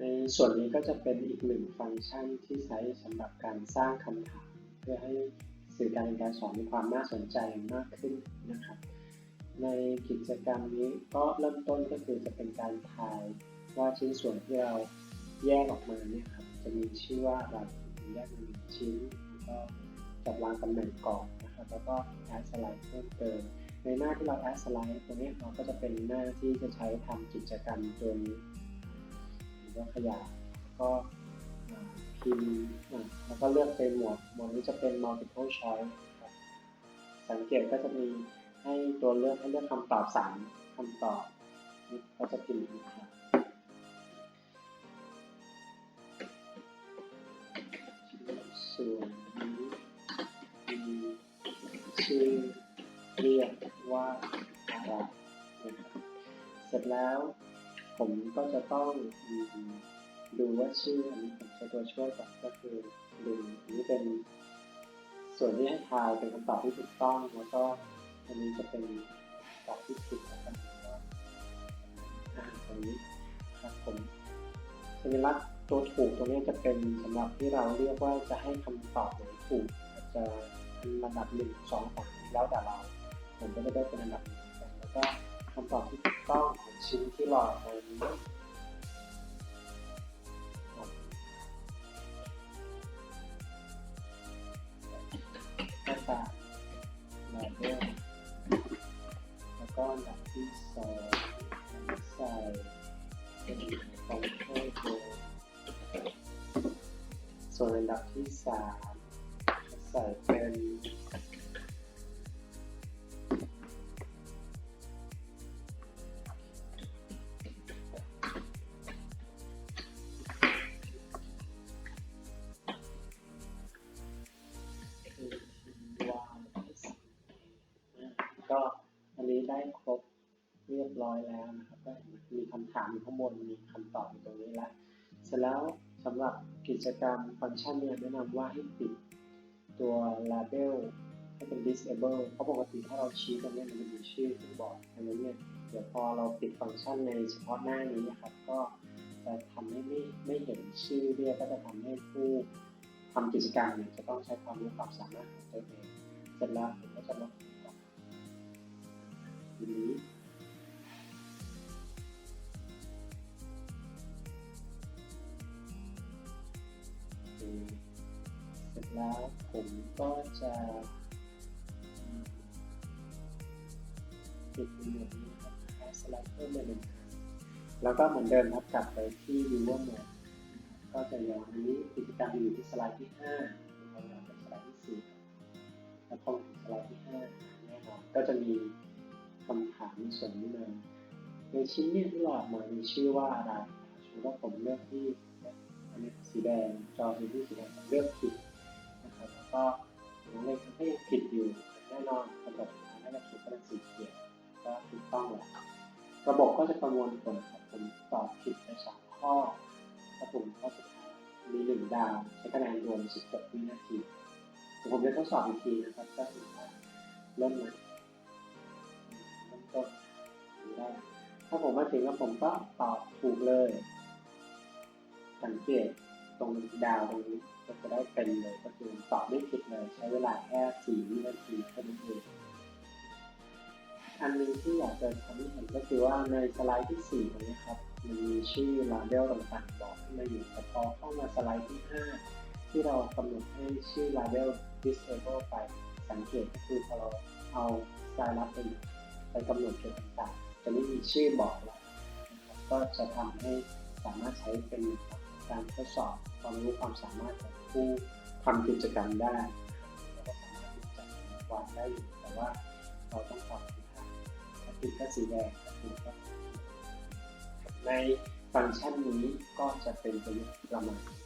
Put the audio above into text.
ในส่วนนี้ก็จะเป็นอีกหนึ่งฟังก์ชันที่ใช้สำหรับการสร้างคำถาม เพื่อให้สื่อการเรียนการสอนมีความน่าสนใจมากขึ้นนะครับ ในกิจกรรมนี้ก็เริ่มต้นก็คือจะเป็นการทายว่าชิ้นส่วนที่เราแยกออกมาเนี่ยครับจะมีชื่อว่าอะไรถึงแยกมาหนึ่งชิ้นแล้วก็จัดวางตำแหน่งก่อนนะครับแล้วก็แอดสไลด์เพิ่มเติมในหน้าที่เราแอดสไลด์ตรงนี้เราก็จะเป็นหน้าที่จะใช้ทำกิจกรรมตัวนี้ หรือว่าขยายก็พิมพ์แล้วก็เลือกเป็นหมวดหมวดนี้จะเป็น multiple choice สังเกตก็จะมีให้ตัวเลือกให้เลือกคำตอบสามคำตอบนี่ก็จะพิมพ์อีกครับส่วนนี้มีชื่อเรียกว่าอะไรเสร็จแล้ว ผมก็จะต้องดูว่าชื่ออันนี้ผมใช้ตัวช่วยก่อนก็คือดูอันนี้เป็นส่วนที่ให้ทายเป็นคำตอบที่ถูกต้องแล้วก็อันนี้จะเป็นคำตอบที่ผิดนะครับก็อ่านตรงนี้ครับผมสัญลักษณ์ตัวถูกตรงนี้จะเป็นสำหรับที่เราเรียกว่าจะให้คำตอบไหนถูกจะเป็นระดับหนึ่งสองสามแล้วแต่เราผมก็จะได้เป็นอันดับหนึ่งแล้วก็ คำตอบที่ถูกต้องของชิ้นที่หลอกในนี้ก็จะแบบเรื่องแล้วก็อันดับที่สองใส่เป็นคอมโพโตัวส่วนอันดับที่สามใส่เป็น ครบเรียบร้อยแล้วนะครับก็มีคำถามอยู่ข้างบนมีคำตอบอยู่ตรงนี้แล้วเสร็จแล้วสำหรับกิจกรรมฟังก์ชันเนี่ยแนะนำว่าให้ปิดตัว label ให้เป็น disable เพราะปกติถ้าเราชี้ตรงนี้มันจะมีชื่อขึ้นบอร์ดดังนั้เนี่ยเดี๋ยวพอเราปิดฟังก์ชันในเฉพาะหน้านี้นะครับ ก็จะทำให้ไม่ไม่เห็นชื่อเรียกก็จะทำให้ผู้ทำกิจกรรมเนี่ยจะต้องใช้ความรู้ความสามารถของตัวเองเสร็จแล้วผมก็จะลบ ต่อทีนี้เสร็จแล้วผมก็จะปิดเป็นแบบนี้ครับแอสไลด์เพิ่มไปหนึ่งครั้งแล้วก็เหมือนเดิมครับกลับไปที่ viewer mode ก็จะย้อนอันนี้กิจกรรมอยู่ที่สไลด์ที่5เราย้อนไปสไลด์ที่4แล้วพอมาถึงสไลด์ที่5แน่นอนก็จะมี คำถามในส่วนนี้มาในชิ้นเนี่ยที่เราออกมามีชื่อว่าอะไรสมมติว่าผมเลือกที่อันนี้สีแดงจอเป็นที่สีแดงเลือกผิดนะครับแล้วก็ผมเลยทำให้ผิดอยู่แน่นอนคำตอบสุดท้ายน่าจะถูกก็เป็นสีเขียวก็ถูกต้องแหละระบบก็จะประมวลผลครับผมตอบผิดไปสองข้อถ้าผมข้อสุดท้ายมีหนึ่งดาวใช้คะแนนรวม16วินาทีผมจะทดสอบอีกทีนะครับก็ถือว่าเริ่มใหม่เริ่ม ต้นได้ถ้าผมมาถึงแล้วผมก็ตอบถูกเลย สังเกตตรงดาวตรงนี้ก็จะได้เป็นเลยก็คือตอบไม่ผิดเลยใช้เวลาแค่4วินาทีเท่านั้นเองอันนึงที่อยากจะทำให้เห็นก็คือว่าในสไลด์ที่ 4 ตรงนี้ครับ มันมีชื่อ label ต่างๆบอกขึ้นมาอยู่แต่พอเข้ามาสไลด์ที่ 5 ที่เรากำหนดให้ชื่อ label disable ไปสังเกตก็คือพอเราเอาสไตล์ลับไป ไปกำหนดจุดต่างจะไม่มีชื่อบอกเรานะก็จะทำให้สามารถใช้เป็นการทดสอบความรู้ความสามารถของผู้ทำกิจกรรมได้แล้วก็สามารถที่จะวางได้อยู่แต่ว่าเราต้องตอบคำถามถ้าติดก็สีแดงถ้าถูกก็ในฟังก์ชันนี้ก็จะเป็นประโยชน์ประมาณนี้